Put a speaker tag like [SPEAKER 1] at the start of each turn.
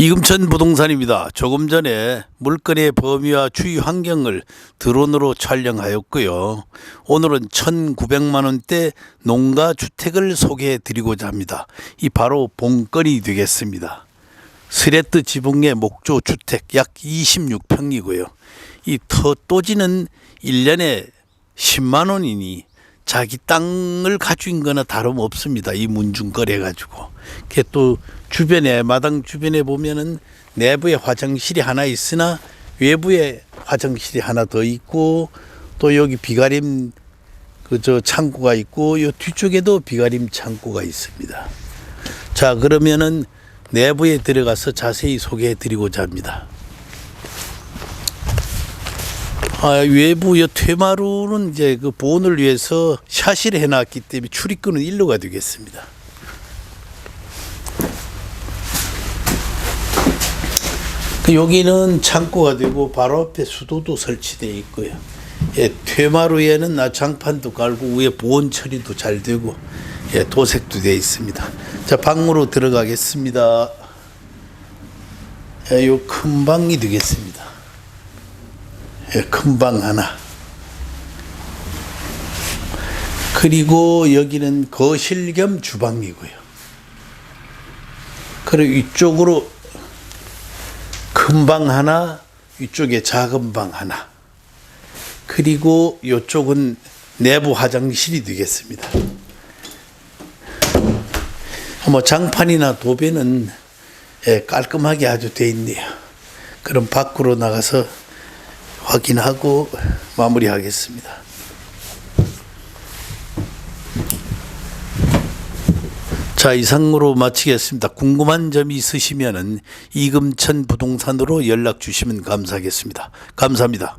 [SPEAKER 1] 이금천 부동산입니다. 조금 전에 물건의 범위와 주위 환경을 드론으로 촬영하였고요. 오늘은 1,900만 원대 농가 주택을 소개해 드리고자 합니다. 이 바로 본건이 되겠습니다. 스레트 지붕의 목조 주택 약 26평이고요. 이 터또지는 1년에 10만 원이니 자기 땅을 가진 거나 다름없습니다. 이 문중거래 가지고. 그게 또 주변에 마당 주변에 보면은 내부에 화장실이 하나 있으나 외부에 화장실이 하나 더 있고 또 여기 비가림 그 저 창고가 있고 요 뒤쪽에도 비가림 창고가 있습니다. 자, 그러면은 내부에 들어가서 자세히 소개해 드리고자 합니다. 아, 외부 여 퇴마루는 이제 그 보온을 위해서 샤시를 해놨기 때문에 출입구는 일로가 되겠습니다. 그 여기는 창고가 되고 바로 앞에 수도도 설치되어 있고요. 예, 퇴마루에는 나 장판도 깔고 위에 보온 처리도 잘 되고 예, 도색도 되어 있습니다. 자 방으로 들어가겠습니다. 예, 요큰 방이 되겠습니다. 예, 큰방 하나. 그리고 여기는 거실 겸 주방이고요. 그리고 이쪽으로 큰 방 하나, 이쪽에 작은 방 하나. 그리고 이쪽은 내부 화장실이 되겠습니다. 뭐 장판이나 도배는 예, 깔끔하게 아주 돼 있네요. 그럼 밖으로 나가서 확인하고 마무리하겠습니다. 자, 이상으로 마치겠습니다. 궁금한 점이 있으시면은 이금천 부동산으로 연락 주시면 감사하겠습니다. 감사합니다.